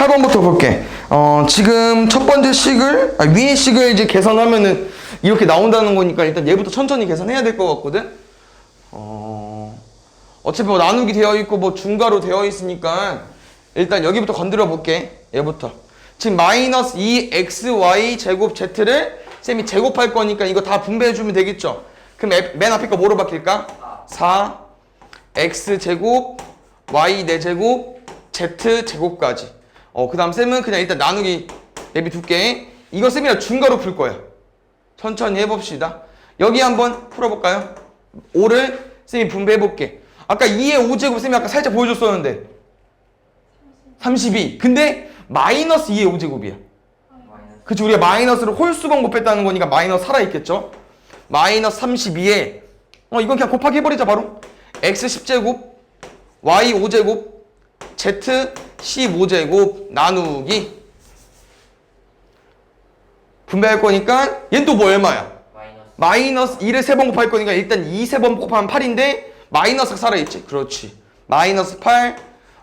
8번부터 볼게. 어, 지금 첫 번째 식을, 아, 위에 식을 이제 계산하면은 이렇게 나온다는 거니까 일단 얘부터 천천히 계산해야 될 것 같거든? 어, 어차피 뭐 나누기 되어 있고 뭐 중괄호 되어 있으니까 일단 여기부터 건드려 볼게. 얘부터. 지금 마이너스 2xy 제곱 z를 쌤이 제곱할 거니까 이거 다 분배해 주면 되겠죠? 그럼 에- 맨 앞에 거 뭐로 바뀔까? 4 x 제곱 y 4제곱 z 제곱까지 어 그 다음 쌤은 그냥 일단 나누기 예비 둘게 이거 쌤이랑 중괄호 풀 거야. 천천히 해봅시다. 여기 한번 풀어볼까요? 5를 쌤이 분배해 볼게. 아까 2의 5제곱 쌤이 아까 살짝 보여줬었는데. 32 근데 마이너스 2의 5제곱이야. 그치 우리가 마이너스를 홀수 방법했다는 거니까 마이너스 살아있겠죠? 마이너스 32에. 어 이건 그냥 곱하기 해버리자 바로. X 10제곱 y 5제곱 z 15제곱 나누기. 분배할 거니까 얘는 또뭐 얼마야? 마이너스. 마이너스 2를 세번 곱할 거니까 일단 2세번 곱하면 8인데 마이너스가 살아있지? 그렇지. 마이너스 8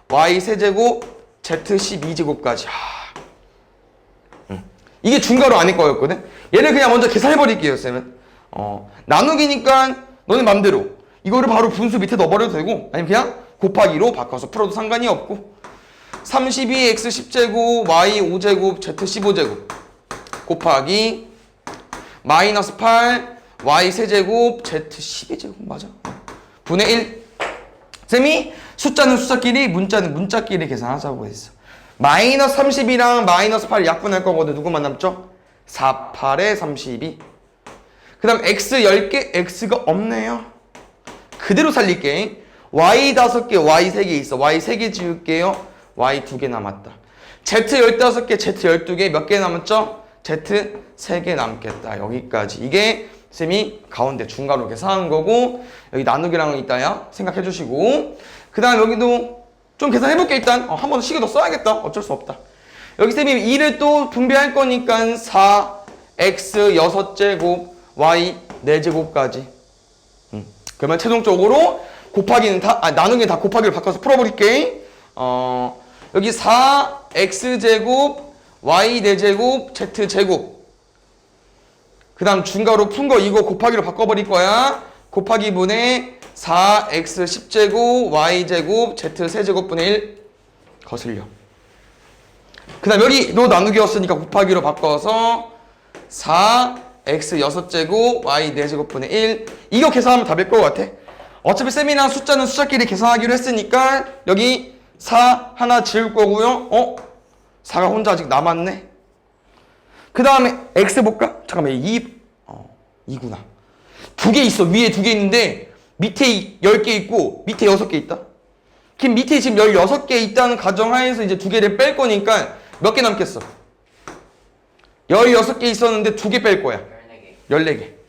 y 세제곱 z 12제곱까지. 하. 음. 이게 중괄호 아닐 거였거든? 얘를 그냥 먼저 계산해버릴게요 쌤은. 어, 나누기니까 너네 맘대로. 이거를 바로 분수 밑에 넣어버려도 되고 아니면 그냥 곱하기로 바꿔서 풀어도 상관이 없고 32x 10제곱 y 5제곱 z 15제곱 곱하기 마이너스 8 y 세제곱 z 12제곱 맞아. 분의 1 쌤이 숫자는 숫자끼리 문자는 문자끼리 계산하자고 했어. 마이너스 30이랑 마이너스 8 약분할 거거든. 누구만 남죠? 4, 8에 32 그 다음 x 10개 x가 없네요. 그대로 살릴게 y 5개 y 3개 있어. Y 3개 지울게요. Y 2개 남았다. Z 15개 z 12개 몇 개 남았죠? z 3개 남겠다. 여기까지. 이게 쌤이 가운데 중괄호 계산한 거고 여기 나누기랑 있다야 생각해 주시고. 그 다음 여기도 좀 계산해 볼게 일단. 어, 한번 시계 더 써야겠다. 어쩔 수 없다. 여기 쌤이 2를 또 분배할 거니까 4 x 6제곱 y 4제곱까지. 그러면 최종적으로 곱하기는 다, 아, 나누기는 다 곱하기를 바꿔서 풀어버릴게. 어, 여기 4x제곱, y4제곱, z제곱. 그 다음 중괄호 푼 거 이거 곱하기로 바꿔버릴 거야. 곱하기 분의 4x 10제곱, y제곱, z 세제곱 분의 1 거슬려. 그 다음 여기도 나누기였으니까 곱하기로 바꿔서 4x 6제곱 y 4제곱 분의 1 이거 계산하면 답일 것 같아 어차피 쌤이랑 숫자는 숫자끼리 계산하기로 했으니까 여기 4 하나 지울 거고요 어? 4가 혼자 아직 남았네 그 다음에 x 볼까? 잠깐만 2 어, 2구나 두 개 있어 위에 두 개 있는데 밑에 10개 있고 밑에 6개 있다 그럼 밑에 지금 16개 있다는 가정하에서 이제 두 개를 뺄 거니까 몇 개 남겠어? 16개 있었는데 두 개 뺄 거야. 14개 14개.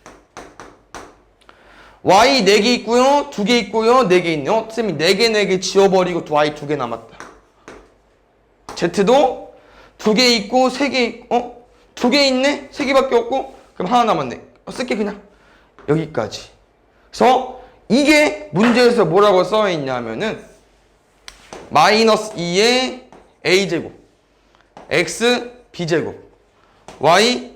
Y 4개 있고요. 2개 있고요. 4개 있네요. 쌤이 4개 4개 지워버리고 Y 2개 남았다. Z도 2개 있고 3개 있고 어? 2개 있네? 3개밖에 없고 그럼 하나 남았네. 어, 쓸게 그냥. 여기까지. 그래서 이게 문제에서 뭐라고 써 있냐면은 마이너스 2의 a제곱 x b제곱 y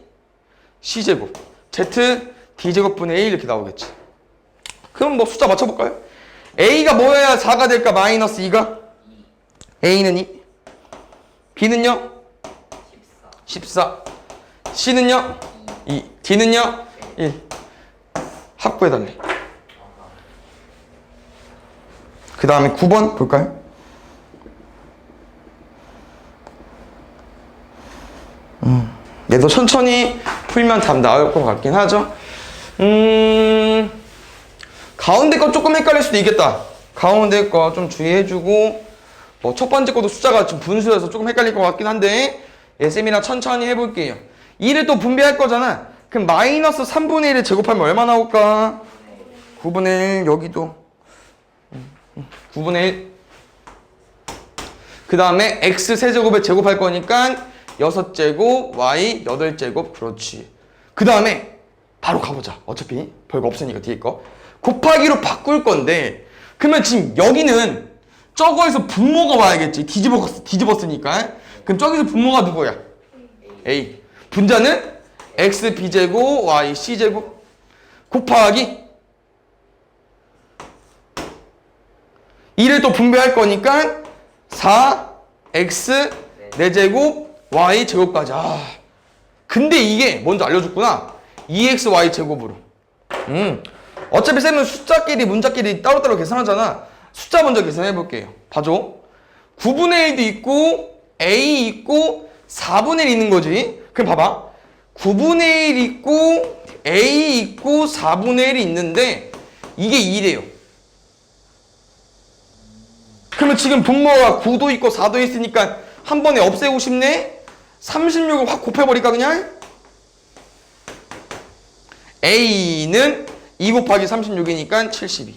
c제곱 z d제곱분의 1 이렇게 나오겠지 그럼 뭐 숫자 맞춰볼까요? a가 뭐여야 4가 될까 마이너스 2가? a는 2 b는요? 14 14 c는요? 2 d는요? 1 합구해달래 그 다음에 9번 볼까요? 음, 얘도 천천히 풀면 답 나올 것 같긴 하죠. 음, 가운데 거 조금 헷갈릴 수도 있겠다. 가운데 거 좀 주의해주고, 뭐 첫 번째 것도 숫자가 좀 분수여서 조금 헷갈릴 것 같긴 한데, 예쌤이랑 천천히 해볼게요. 2를 또 분배할 거잖아. 그럼 마이너스 3분의 1을 제곱하면 얼마 나올까? 9분의 1, 여기도. 9분의 1. 그 다음에 x 세제곱에 제곱할 거니까 6제곱, y 8제곱, 그렇지. 그 다음에 바로 가보자. 어차피 별거 없으니까 뒤에 거. 곱하기로 바꿀 건데, 그러면 지금 여기는 저거에서 분모가 와야겠지. 뒤집어, 뒤집었으니까. 그럼 저기서 분모가 누구야? A. 분자는 x b제곱 y c제곱 곱하기 2를 또 분배할 거니까 4 x 4제곱 y 제곱까지. 아. 근데 이게 먼저 알려줬구나. 2xy 제곱으로. 음. 어차피 쌤은 숫자끼리 문자끼리 따로따로 계산하잖아. 숫자 먼저 계산해 볼게요. 봐줘. 9분의 1도 있고 a 있고 4분의 1 있는 거지. 그럼 봐봐. 9분의 1 있고 a 있고 4분의 1이 있는데 이게 2래요. 그러면 지금 분모가 9도 있고 4도 있으니까 한 번에 없애고 싶네? 36을 확 곱해버릴까 그냥? A는 2 곱하기 36이니까 72.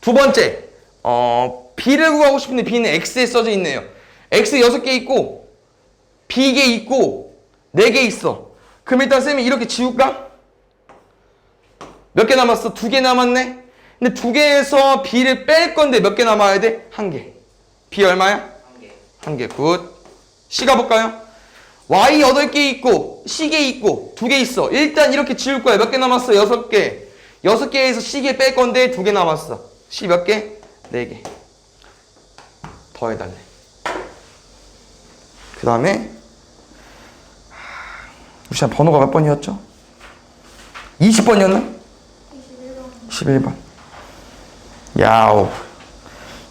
두 번째, 어, B를 구하고 싶은데 B는 X에 써져 있네요. X 6개 있고, B개 있고, 4개 있어. 그럼 일단 쌤이 이렇게 지울까? 몇 개 남았어? 두 개 남았네? 근데 두 개에서 B를 뺄 건데 몇 개 남아야 돼? 한 개. B 얼마야? 한 개. 한 개. 굿. C 가 볼까요? Y 8개 있고, C개 있고, 두개 있어. 일단 이렇게 지울 거야. 몇 개 남았어? 여섯 개. 여섯 개에서 C개 뺄 건데 두개 남았어. C 몇 개? 네 개. 더 해달래. 그 다음에, 시간 번호가 몇 번이었죠? 20번이었나? 11번. 야오.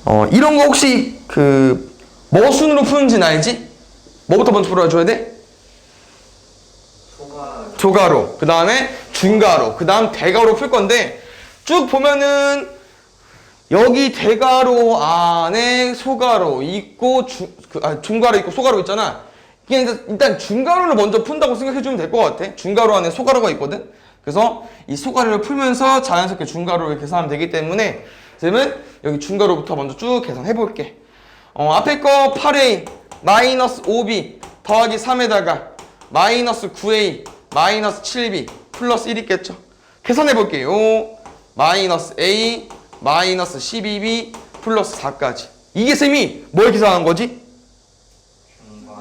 어, 이런 거 혹시 그, 뭐 순으로 푸는지는 알지? 뭐부터 먼저 풀어줘야 돼? 조가로. 그 다음에 중가로. 그 다음 대가로 풀 건데, 쭉 보면은, 여기 대가로 안에 소가로 있고, 중, 그, 아, 중가로 있고 소가로 있잖아. 이게 일단- 일단 중가로를 먼저 푼다고 생각해 주면 될 것 같아. 중가로 안에 소가로가 있거든. 그래서 이 소가로를 풀면서 자연스럽게 중가로를 계산하면 되기 때문에 쌤은 여기 중가로부터 먼저 쭉 계산해 볼게. 어, 앞에 거 8a 마이너스 5b 더하기 3에다가 마이너스 9a 마이너스 7b 플러스 1 있겠죠. 계산해 볼게요. 마이너스 a 마이너스 12b 플러스 4까지. 이게 쌤이 뭘 계산한 거지?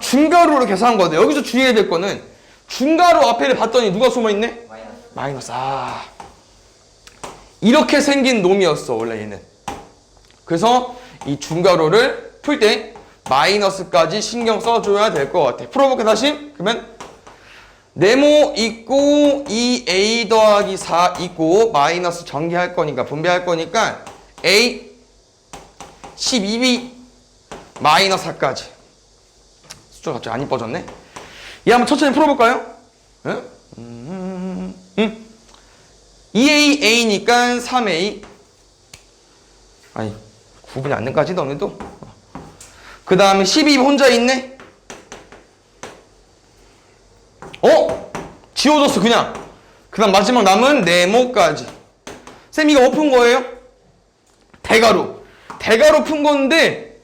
중가로를 계산한 거거든. 여기서 주의해야 될 거는 중가로 앞에를 봤더니 누가 숨어 있네? 마이너스 마이너스 아 이렇게 생긴 놈이었어 원래 얘는 그래서 이 중가로를 풀 때 마이너스까지 신경 써줘야 될 것 같아 풀어볼게 다시 그러면 네모 있고 2a 더하기 4 있고 마이너스 전개할 거니까 분배할 거니까 a 12b 마이너스 4까지 숫자 갑자기 안 이뻐졌네 얘 한번 천천히 풀어볼까요? 응? 응? 2A, A니까 3A. 아니, 구분이 안 된까지 너네도? 그 다음에 12 혼자 있네? 어? 지워졌어, 그냥. 그 다음 마지막 남은 네모까지. 쌤, 이거 엎은 거예요? 대가로. 대가로 푼 건데,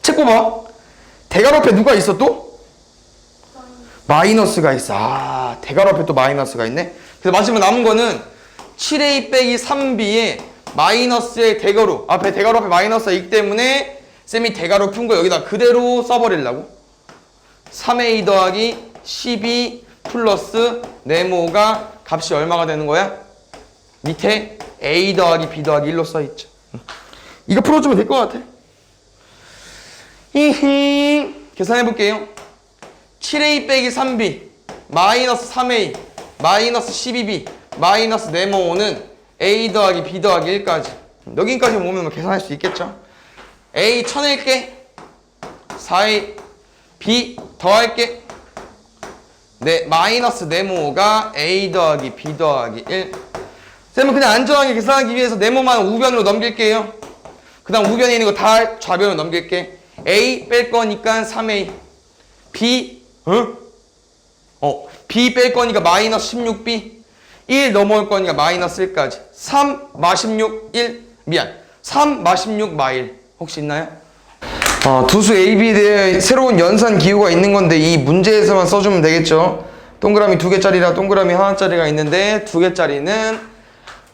책 뽑아. 대가로 앞에 누가 있어 또? 마이너스가 있어. 아, 대괄호 앞에 또 마이너스가 있네. 그래서 마지막 남은 거는 7a 빼기 3b에 마이너스의 대괄호. 앞에 대괄호 앞에 마이너스가 있기 때문에 쌤이 대괄호 푼거 여기다 그대로 써버리려고. 3a 더하기 12 플러스 네모가 값이 얼마가 되는 거야? 밑에 a 더하기 b 더하기 1로 써있죠. 이거 풀어주면 될 것 같아. 히히 계산해 볼게요. 7a 빼기 3b 마이너스 3a 마이너스 12b 마이너스 네모는 a 더하기 b 더하기 1까지 여기까지 오면 뭐 계산할 수 있겠죠 a 쳐낼게 4a b 더할게. 네 마이너스 네모가 a 더하기 b 더하기 1 쌤은 그냥 안전하게 계산하기 위해서 네모만 우변으로 넘길게요. 그 다음 우변에 있는 거 다 좌변으로 넘길게. A 뺄 거니까 3a b 어? 어, b 뺄 거니까 마이너스 16b 1 넘어올 거니까 마이너스 1까지. 3 마 16 1 미안. 3 마 16 마 1 혹시 있나요? 어, 두수 AB에 대해 새로운 연산 기호가 있는 건데 이 문제에서만 써주면 되겠죠 동그라미 두 개짜리랑 동그라미 하나짜리가 있는데 두 개짜리는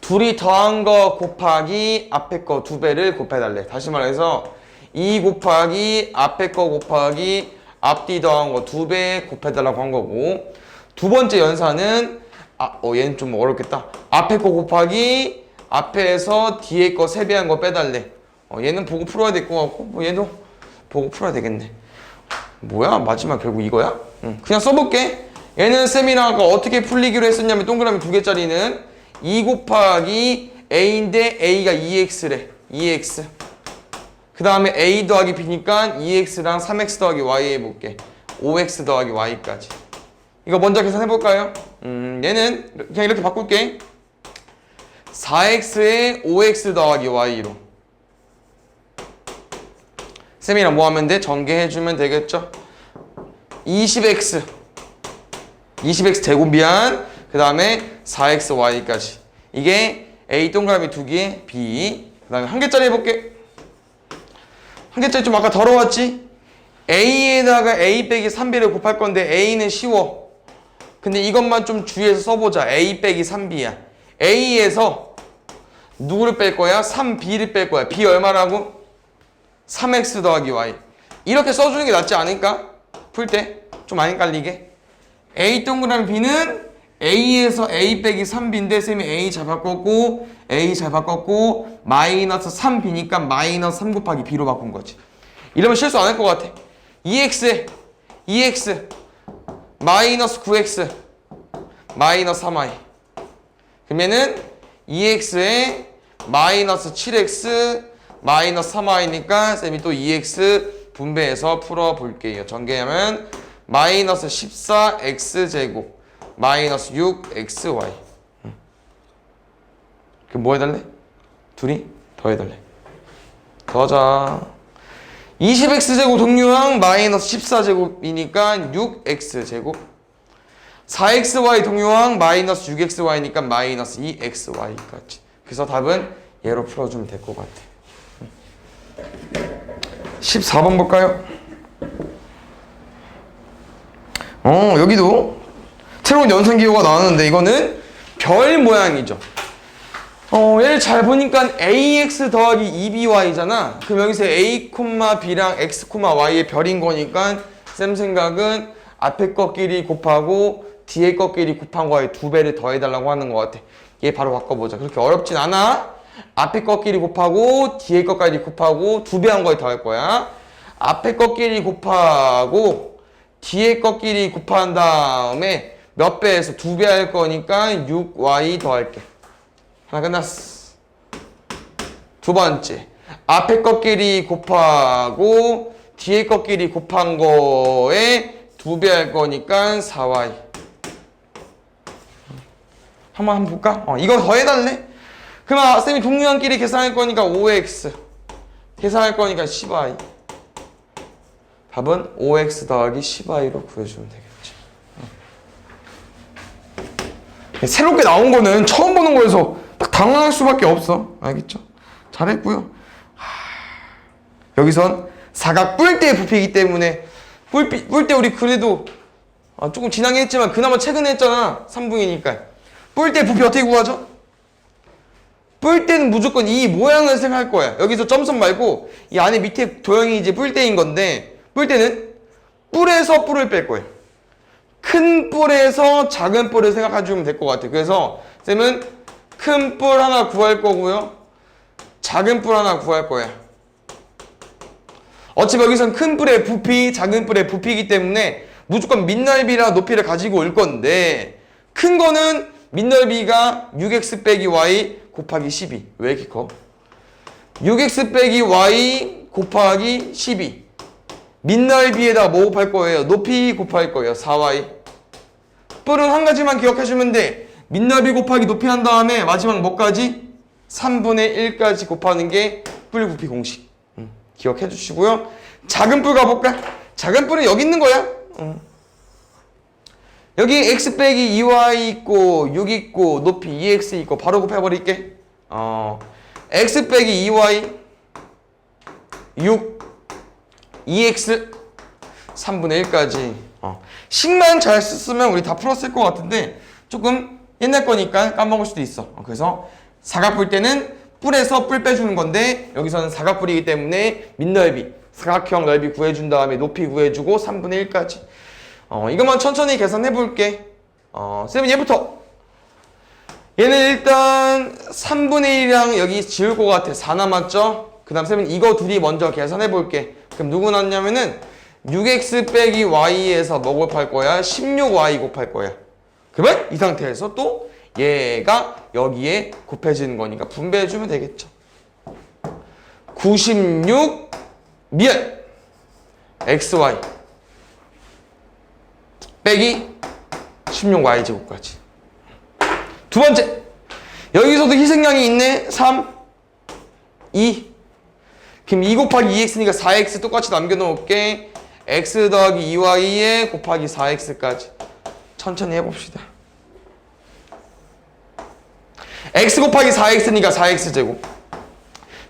둘이 더한 거 곱하기 앞에 거 두 배를 곱해달래. 다시 말해서 2 곱하기 앞에 거 곱하기 앞뒤 더한 거 두 배 곱해달라고 한 거고 두 번째 연산은 아, 어, 얘는 좀 어렵겠다. 앞에 거 곱하기 앞에서 뒤에 거 세 배 한 거 빼달래. 어, 얘는 보고 풀어야 될 것 같고 뭐 얘도 보고 풀어야 되겠네. 뭐야 마지막 결국 이거야? 응. 그냥 써볼게 얘는 아까 어떻게 풀리기로 했었냐면 동그라미 두 개짜리는 2 곱하기 a인데 a가 2x래 2x 그 다음에 a 더하기 b니까 2x랑 3x 더하기 y 해볼게 5x 더하기 y까지 이거 먼저 계산해볼까요? 음 얘는 그냥 이렇게 바꿀게 4x에 5x 더하기 y로 쌤이랑 뭐 하면 돼? 전개해주면 되겠죠? 20x 20x 제곱 미안 그 다음에 4xy까지 이게 a 동그라미 두 개 b 그 다음에 한 개짜리 해볼게 한 개짜리 좀 아까 더러웠지? a에다가 a 빼기 3b를 곱할 건데 a는 쉬워 근데 이것만 좀 주의해서 써보자 a 빼기 3b야 a에서 누구를 뺄 거야? 3b를 뺄 거야 b 얼마라고? 3x 더하기 y 이렇게 써주는 게 낫지 않을까? 풀 때? 좀 많이 깔리게? A 동그라미 b는 a에서 a 빼기 3b인데 쌤이 a 잘 바꿨고 a 잘 바꿨고 마이너스 3b니까 마이너스 3 곱하기 b로 바꾼 거지. 이러면 실수 안 할 것 같아. 2x에 2x 마이너스 9x 마이너스 3y 그러면은 2x에 마이너스 7x 마이너스 3y니까 쌤이 또 2x 분배해서 풀어볼게요. 전개하면 마이너스 14x제곱 마이너스 6xy 그럼 뭐 해달래? 둘이 더해달래. 더하자. 20x제곱 동류항 마이너스 14제곱이니까 6x제곱 4xy 동요항 마이너스 6xy니까 마이너스 2xy까지 그래서 답은 얘로 풀어주면 될 것 같아 14번 볼까요? 어 여기도 새로운 연산기호가 나왔는데 이거는 별 모양이죠 어, 얘를 잘 보니까 ax 더하기 2by잖아. 그럼 여기서 a, b랑 x, y의 별인 거니까 쌤 생각은 앞에 것끼리 곱하고 뒤에 것끼리 곱한 거에 두 배를 더해달라고 하는 것 같아. 얘 바로 바꿔보자. 그렇게 어렵진 않아. 앞에 것끼리 곱하고 뒤에 것까지 곱하고 두 배 한 거에 더할 거야. 앞에 것끼리 곱하고 뒤에 것끼리 곱한 다음에 몇 배에서 두 배 할 거니까 6y 더할게. 하나 끝났어. 두 번째. 앞에 것끼리 곱하고 뒤에 것끼리 곱한 거에 두 배 할 거니까 4y. 한번 한번 볼까? 어, 이거 더해달래? 아, 쌤이 동류항끼리 계산할 거니까 5x. 계산할 거니까 10y. 답은 5x 더하기 10y로 구해주면 되겠지. 어. 새롭게 나온 거는 처음 보는 거여서 딱 당황할 수밖에 없어. 알겠죠? 잘했고요. 하, 여기선 사각 뿔대의 부피이기 때문에 뿔, 뿔대 우리 그래도 아, 조금 지나긴 했지만 그나마 최근에 했잖아. 3분이니까. 뿔대 부피 어떻게 구하죠? 뿔대는 무조건 이 모양을 생각할 거야. 여기서 점선 말고 이 안에 밑에 도형이 이제 뿔대인 건데 뿔대는 뿔에서 뿔을 뺄 거예요. 큰 뿔에서 작은 뿔을 생각해 주면 될 것 같아. 그래서 쌤은 큰 뿔 하나 구할 거고요. 작은 뿔 하나 구할 거야. 어차피 여기선 큰 뿔의 부피, 작은 뿔의 부피이기 때문에 무조건 밑넓이랑 높이를 가지고 올 건데 큰 거는 밑넓이가 6x 빼기 y 곱하기 12. 왜 이렇게 커? 6x 빼기 y 곱하기 12. 밑넓이에다 뭐 곱할 거예요? 높이 곱할 거예요. 4y. 뿔은 한 가지만 기억하시면 돼. 밑넓이 곱하기 높이 한 다음에 마지막 뭐까지? 3분의 1까지 곱하는 게뿔 부피 공식. 음, 기억해 주시고요. 작은 뿔 가볼까? 작은 뿔은 여기 있는 거야. 음. 여기 x 빼기 2y 있고 6 있고 높이 2x 있고 바로 곱해버릴게. 어, x 빼기 2y 6 2x 3분의 1까지 어. 식만 잘 쓰면 우리 다 풀었을 것 같은데 조금 옛날 거니까 까먹을 수도 있어 어, 그래서 사각뿔 때는 뿔에서 뿔 빼주는 건데 여기서는 사각뿔이기 때문에 밑넓이 사각형 넓이 구해준 다음에 높이 구해주고 3분의 1까지 어, 이것만 천천히 계산해 볼게. 어, 쌤은 얘부터. 얘는 일단 3분의 1이랑 여기 지울 것 같아. 4 남았죠? 그 다음 쌤은 이거 둘이 먼저 계산해 볼게. 그럼 누구 났냐면은 6x 빼기 y에서 뭐 곱할 거야? 16y 곱할 거야. 그러면 이 상태에서 또 얘가 여기에 곱해지는 거니까 분배해 주면 되겠죠. 96 미열 xy 빼기 16y 제곱까지. 두 번째 여기서도 희생양이 있네. 3 2 그럼 2 곱하기 2x니까 4x 똑같이 남겨놓을게. x 더하기 2y에 곱하기 4x까지. 천천히 해봅시다. x 곱하기 4x니까 4x제곱.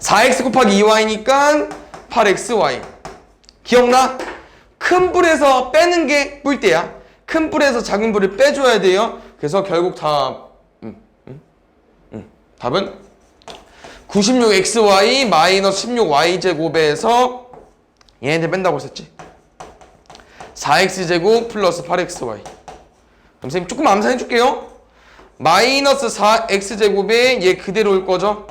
4x 곱하기 2y니까 8xy 기억나? 큰 뿔에서 빼는 게 뿔대야 큰 뿔에서 작은 뿔을 빼줘야 돼요. 그래서 결국 다 음, 음, 음. 답은 96xy 마이너스 16y 제곱에서 얘네들 뺀다고 했었지. 4x 제곱 플러스 8xy 그럼 선생님 조금 암산해 줄게요. 마이너스 4x 제곱에 얘 그대로 올 거죠?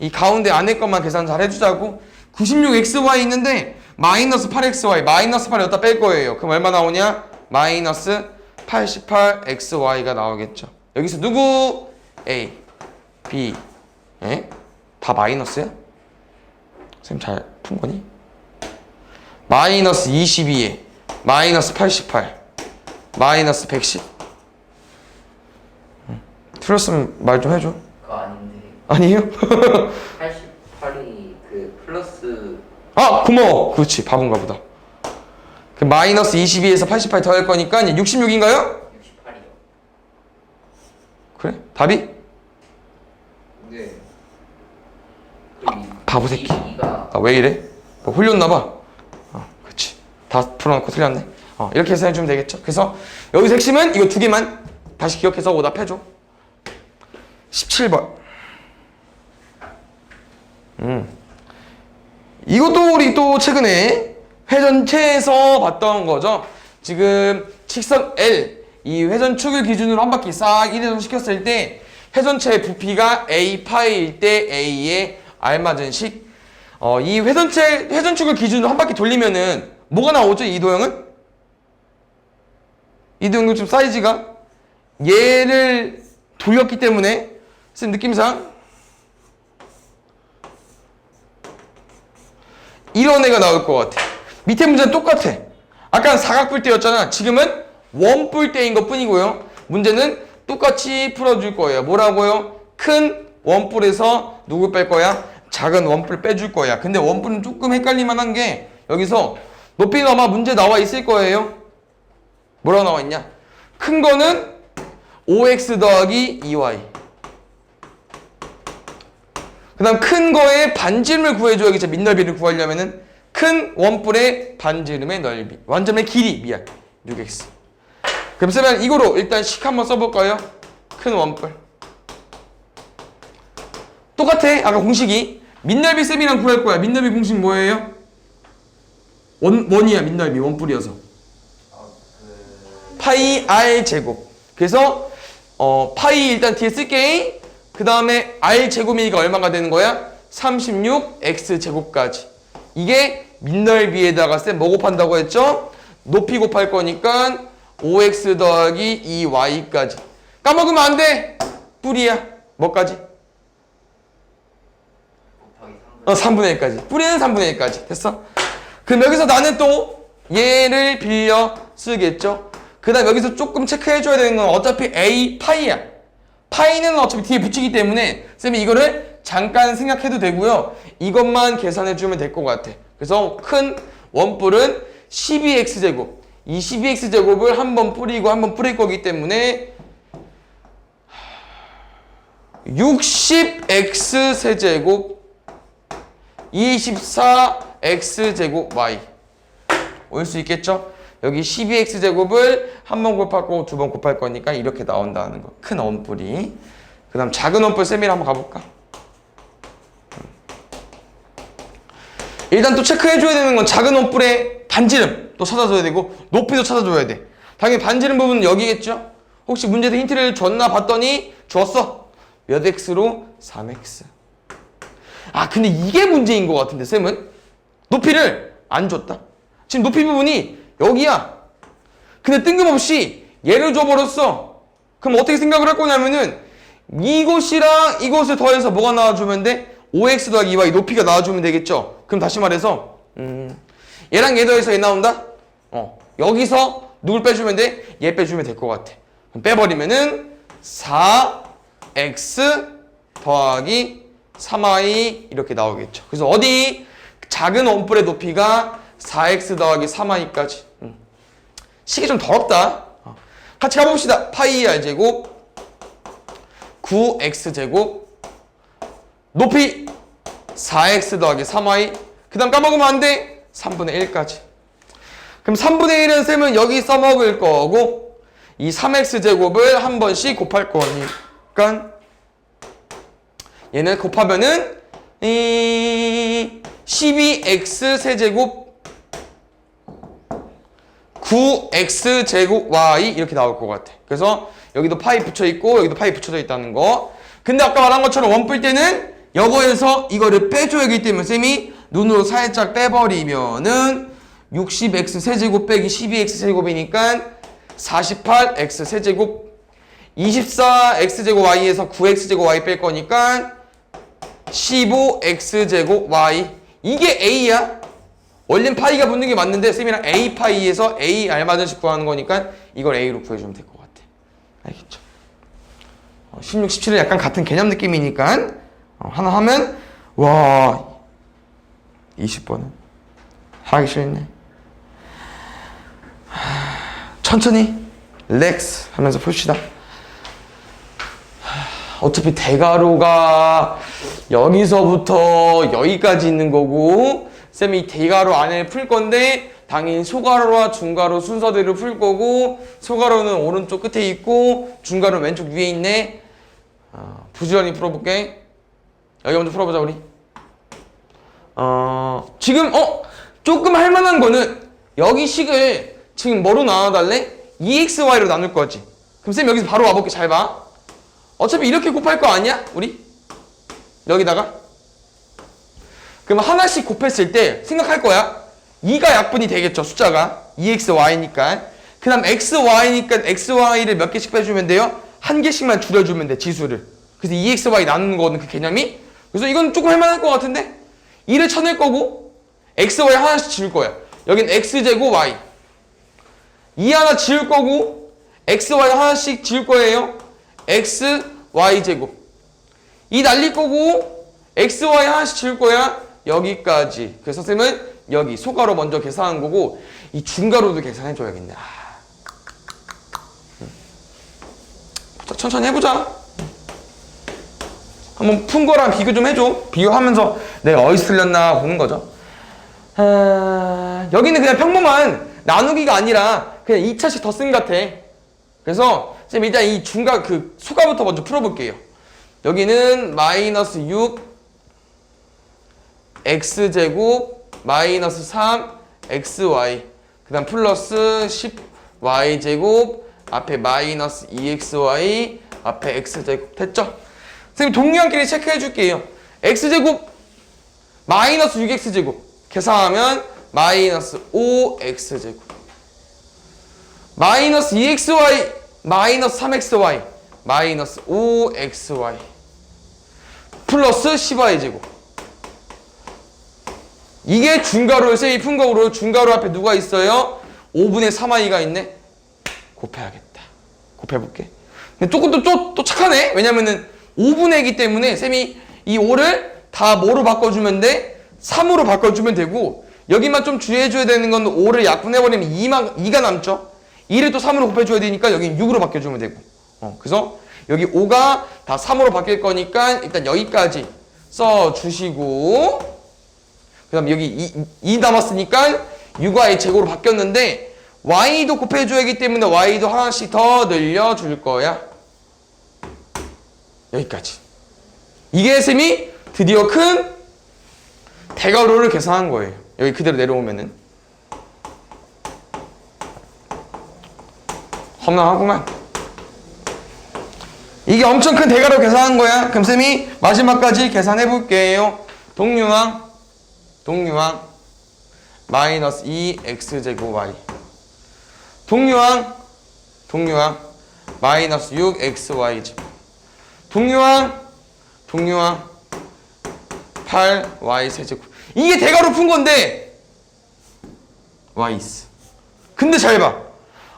이 가운데 안에 것만 계산 잘 해주자고. 96xy 있는데 마이너스 8xy 마이너스 8 여기다 뺄 거예요. 그럼 얼마 나오냐 마이너스 88xy가 나오겠죠 여기서 누구 a b 에? 다 마이너스야? 선생님 잘 푼 거니? 마이너스 22에 마이너스 88 마이너스 110 응. 틀렸으면 말 좀 해줘 그거 아닌데 아니에요? 88이 그 플러스 아 고마워 그렇지 바본가 보다 그 마이너스 22에서 88 더할 거니까 66인가요? 68이요. 그래 답이? 네. 바보 새끼. 2가 아왜 이래? 뭐 홀렸나 봐 어, 그렇지 다 풀어놓고 틀렸네 어, 이렇게 해서 해주면 되겠죠 그래서 여기서 핵심은 이거 두 개만 다시 기억해서 오답해줘 17번 음 이것도 우리 또 최근에 회전체에서 봤던 거죠 지금 직선 L 이 회전축을 기준으로 한 바퀴 싹 이대로 시켰을 때 회전체의 부피가 A 파이일 때 A의 알맞은 식 어, 이 회전체, 회전축을 기준으로 한 바퀴 돌리면은 뭐가 나오죠? 이 도형은? 이 도형도 좀 사이즈가 얘를 돌렸기 때문에 쌤 느낌상 이런 애가 나올 것 같아. 밑에 문제는 똑같아. 아까 사각뿔대였잖아. 지금은 원뿔대인 것 뿐이고요. 문제는 똑같이 풀어줄 거예요. 뭐라고요? 큰 원뿔에서 누구 뺄 거야? 작은 원뿔 빼줄 거야. 근데 원뿔은 조금 헷갈릴만 한게 여기서 높이는 아마 문제 나와 있을 거예요. 뭐라고 나와 있냐? 큰 거는 5x 더하기 2y. 그 다음 큰 거의 반지름을 구해줘야겠죠. 밑넓이를 구하려면은 큰 원뿔의 반지름의 넓이. 완점의 길이. 미안. 6x. 그럼 쓰면 이거로 일단 식 한번 써볼까요? 큰 원뿔. 똑같아. 아까 공식이. 밑넓이 쌤이랑 구할 거야. 밑넓이 공식 뭐예요? 원, 원이야. 밑넓이. 원뿔이어서. 파이 r 제곱. 그래서 어 파이 일단 뒤에 쓸게. 그 다음에 r 제곱이니까 얼마가 되는 거야? 36 x 제곱까지. 이게 밑넓이에다가 쌤뭐 곱한다고 했죠? 높이 곱할 거니까 5x 더하기 2y까지. 까먹으면 안 돼. 뿌리야. 뭐까지? 곱하기 3분. 어, 3분의 1까지. 뿌리는 3분의 1까지. 됐어? 그럼 여기서 나는 또 얘를 빌려 쓰겠죠? 그 다음 여기서 조금 체크해줘야 되는 건 어차피 A 파이야. 파이는 어차피 뒤에 붙이기 때문에 쌤이 이거를 잠깐 생각해도 되고요. 이것만 계산해주면 될 것 같아. 그래서 큰 원뿔은 12x제곱. 이 12x제곱을 한 번 뿌리고 한 번 뿌릴 거기 때문에 60x 세제곱 24x 제곱 y 올 수 있겠죠? 여기 12x 제곱을 한 번 곱할 거고 두 번 곱할 거니까 이렇게 나온다는 거. 큰 원뿔이. 그 다음 작은 원뿔 셈이랑 한번 가볼까? 일단 또 체크해줘야 되는 건 작은 원뿔의 반지름 또 찾아줘야 되고 높이도 찾아줘야 돼. 당연히 반지름 부분은 여기겠죠? 혹시 문제에서 힌트를 줬나 봤더니 줬어. 몇 x로 3x. 아 근데 이게 문제인 것 같은데 쌤은 높이를 안 줬다. 지금 높이 부분이 여기야. 근데 뜬금없이 얘를 줘버렸어. 그럼 어떻게 생각을 할 거냐면은 이곳이랑 이곳을 더해서 뭐가 나와주면 돼? 5x 더하기 2y 높이가 나와주면 되겠죠? 그럼 다시 말해서 음, 얘랑 얘 더해서 얘 나온다? 어 여기서 누굴 빼주면 돼? 얘 빼주면 될 것 같아. 그럼 빼버리면은 4x 더하기 3y 이렇게 나오겠죠. 그래서 어디 작은 원뿔의 높이가 4x 더하기 3y까지. 음. 식이 좀 더럽다. 어. 같이 가봅시다. 파이 r 제곱 9x 제곱 높이 4x 더하기 3y 그 다음 까먹으면 안 돼. 3분의 1까지. 그럼 3분의 1은 쌤은 여기 써먹을 거고 이 3x 제곱을 한 번씩 곱할 거니까 얘는 곱하면은 이 12x 세제곱 9x 제곱 y 이렇게 나올 것 같아. 그래서 여기도 파이 붙여 있고 여기도 파이 붙여져 있다는 거. 근데 아까 말한 것처럼 원뿔 때는 여거에서 이거를 빼줘야 하기 때문에 쌤이 눈으로 살짝 빼버리면은 60x 세제곱 빼기 12x 세제곱이니까 48x 세제곱 24x 제곱 y에서 9x 제곱 y 뺄 거니까 15x 제곱 y 이게 a야. 원래는 파이가 붙는 게 맞는데 쌤이랑 a 파이에서 a 알맞은식 구하는 거니까 이걸 a로 구해주면 될 것 같아. 알겠죠? 어, 16, 17은 약간 같은 개념 느낌이니까 어, 하나 하면 와 20번은 하기 싫네. 하, 천천히 렉스 하면서 풉시다. 어차피 대가로가 여기서부터 여기까지 있는 거고 쌤이 대가로 안에 풀 건데 당연히 소가로와 중가로 순서대로 풀 거고 소가로는 오른쪽 끝에 있고 중가로는 왼쪽 위에 있네 어, 부지런히 풀어볼게 여기 먼저 풀어보자 우리 어 지금 어 조금 할만한 거는 여기 식을 지금 뭐로 나눠달래? 2xy로 나눌 거지 그럼 쌤 여기서 바로 와볼게 잘 봐 어차피 이렇게 곱할 거 아니야? 우리? 여기다가? 그럼 하나씩 곱했을 때 생각할 거야. 2가 약분이 되겠죠, 숫자가. 2xy니까. 그 다음 xy니까 xy를 몇 개씩 빼주면 돼요? 한 개씩만 줄여주면 돼, 지수를. 그래서 2xy 나누는 거는 그 개념이. 그래서 이건 조금 할만할 것 같은데? 2를 쳐낼 거고, xy 하나씩 지울 거야. 여긴 x제곱 y. 2 하나 지울 거고, xy 하나씩 지울 거예요. x, y 제곱. 이 날릴 거고 x, y 하나씩 지울 거야. 여기까지. 그래서 선생님은 여기 소가로 먼저 계산한 거고 이 중가로도 계산해 줘야겠네. 아. 음. 자, 천천히 해보자. 한번 푼 거랑 비교 좀 해줘. 비교하면서 내가 어디서 틀렸나 보는 거죠. 아, 여기는 그냥 평범한 나누기가 아니라 그냥 2차씩 더쓴 것 같아. 그래서 쌤 일단 이 중간 그 수가부터 먼저 풀어볼게요. 여기는 마이너스 6 x제곱 마이너스 3 xy 그 다음 플러스 10 y제곱 앞에 마이너스 2xy 앞에 x제곱 됐죠? 선생님 동료한끼리 체크해 줄게요. x제곱 마이너스 6x제곱. 계산하면 마이너스 5x제곱. 마이너스 2xy 마이너스 3xy 마이너스 5xy 플러스 10y 제곱. 이게 중가로의 쌤이 푼 거로 중가로 앞에 누가 있어요? 5분의 3y가 있네. 곱해야겠다. 곱해볼게. 조금 또, 또, 또 착하네. 왜냐면은 5분의이기 때문에 쌤이 이 5를 다 뭐로 바꿔주면 돼? 3으로 바꿔주면 되고 여기만 좀 주의해줘야 되는 건 5를 약분해버리면 2만, 2가 남죠? 2를 또 3으로 곱해줘야 되니까 여기 6으로 바뀌어주면 되고. 어, 그래서 여기 5가 다 3으로 바뀔 거니까 일단 여기까지 써주시고 그 다음 여기 2, 2 남았으니까 6y 제곱으로 바뀌었는데 y도 곱해줘야 하기 때문에 y도 하나씩 더 늘려줄 거야 여기까지. 이게 쌤이 드디어 큰 대괄호를 계산한 거예요. 여기 그대로 내려오면은. 험난하구만. 이게 엄청 큰 대괄호 계산한 거야. 그럼 쌤이 마지막까지 계산해 볼게요. 동류항, 동류항, 마이너스 2x제곱 y. 동류항, 동류항, 마이너스 6xy 제곱. 동류항, 동류항, 8y 세제곱. 이게 대괄호 푼 건데 y 있어. 근데 잘 봐.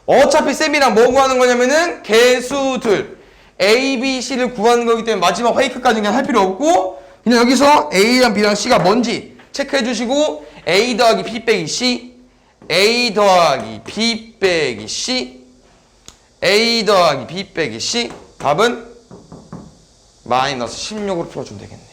어차피 쌤이랑 뭐 구하는 거냐면은 개수들 A, B, C를 구하는 거기 때문에 마지막 화이크까지 그냥 할 필요 없고 그냥 여기서 A랑 B랑 C가 뭔지 체크해 주시고 A 더하기 B 빼기 C A 더하기 B 빼기 C A 더하기 B 빼기 C 답은 마이너스 16으로 풀어주면 되겠네